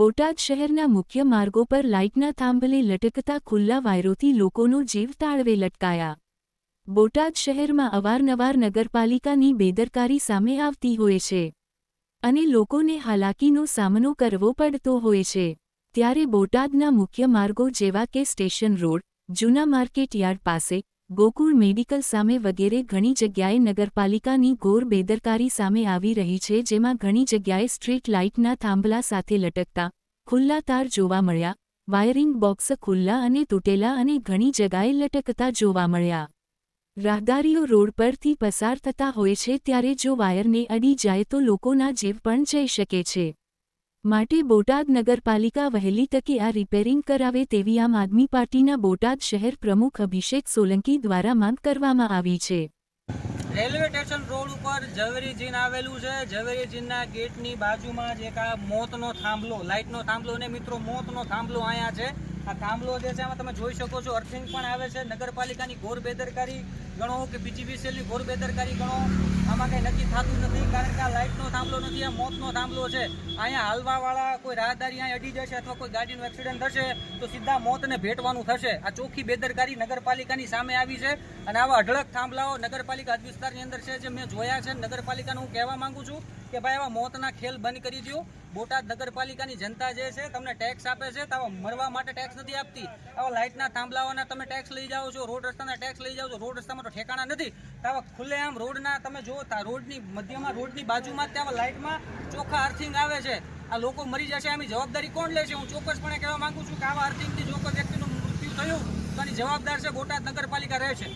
બોટાદ શહેરના મુખ્ય માર્ગો પર લાઇટના થાંભલે લટકતા ખુલ્લા વાયરોથી લોકોનો જીવ તાળવે લટકાયા. બોટાદ શહેરમાં અવારનવાર નગરપાલિકાની બેદરકારી સામે આવતી હોય છે અને લોકોને હાલાકીનો સામનો કરવો પડતો હોય છે. ત્યારે બોટાદના મુખ્ય માર્ગો જેવા કે સ્ટેશન રોડ, જૂના માર્કેટ યાર્ડ પાસે ગોકુળ મેડિકલ સામે વગેરે ઘણી જગ્યાએ નગરપાલિકાની ઘોર બેદરકારી સામે આવી રહી છે જેમાં ઘણી જગ્યાએ સ્ટ્રીટ લાઇટના થાંભલા સાથે લટકતા ખુલ્લા તાર જોવા મળ્યા, વાયરિંગ બોક્સ ખુલ્લા અને તૂટેલા અને ઘણી જગાએ લટકતા જોવા મળ્યા. રાહદારીઓ રોડ પરથી પસાર થતા હોય છે ત્યારે જો વાયરને અડી જાય તો લોકોના જીવ પણ જઈ શકે છે. માટે બોટાદ નગરપાલિકા વહેલી તકે આ રિપેરિંગ કરાવે તેવી આમ આદમી પાર્ટીના બોટાદ શહેર પ્રમુખ અભિષેક સોલંકી દ્વારા માંગ કરવામાં આવી છે. રેલવે સ્ટેશન રોડ ઉપર ઝવેરી જીન આવેલું છે. ઝવેરી જીનના ગેટની બાજુમાં જ એક આ મોતનો થાંભલો, લાઇટનો થાંભલો. ને મિત્રો, મોતનો થાંભલો અહીંયા છે. આ થાંભલો જે છે, આમાં તમે જોઈ શકો છો અર્થિંગ પણ આવે છે, નગરપાલિકાની ઘોર બેદરકારી ગણો કે બીજીબીસીએલની ઘોર બેદરકારી ગણો, આમાં કંઈ નક્કી થતું નથી, કારણ કે આ લાઇટનો થાંભલો નથી, આ મોતનો થાંભલો છે. અહીંયા હાલવાવાળા કોઈ રાહદારી અહીંયા અડી જશે અથવા કોઈ ગાડીનું એક્સિડન્ટ થશે, તો સીધા મોતને ભેટવાનું થશે. આ ચોખ્ખી બેદરકારી નગરપાલિકાની સામે આવી છે. અને આવા અઢળક થાંભલાઓ નગરપાલિકા હદ વિસ્તારની અંદર છે, જે મેં જોયા છે. નગરપાલિકાને હું કહેવા માંગુ છું કે ભાઈ, આવા મોતના ખેલ બંધ કરી દો બોટાદ નગરપાલિકાની જનતા જે છે, તમને ટેક્સ આપે છે, તો મરવા માટે ટેક્સ નથી આપતી. આવા લાઇટના થાંભલાઓના તમે ટેક્સ લઈ જાઓ છો, રોડ રસ્તાના ટેક્સ લઈ જાઓ છો, રોડ રસ્તામાં તો ઠેકાણા નથી. તો આવા ખુલ્લેઆમ રોડના તમે જો તા રોડની મધ્યમાં, રોડની બાજુમાં ત્યાં લાઇટમાં ચોખ્ખા અર્થિંગ આવે છે. આ લોકો મરી જશે, આની જવાબદારી કોણ લે છે હું ચોક્કસપણે કહેવા માંગુ છું કે આવા અર્થિંગથી ચોક્કસ વ્યક્તિનું મૃત્યુ થયું, તો એની જવાબદાર છે બોટાદ નગરપાલિકા રહેશે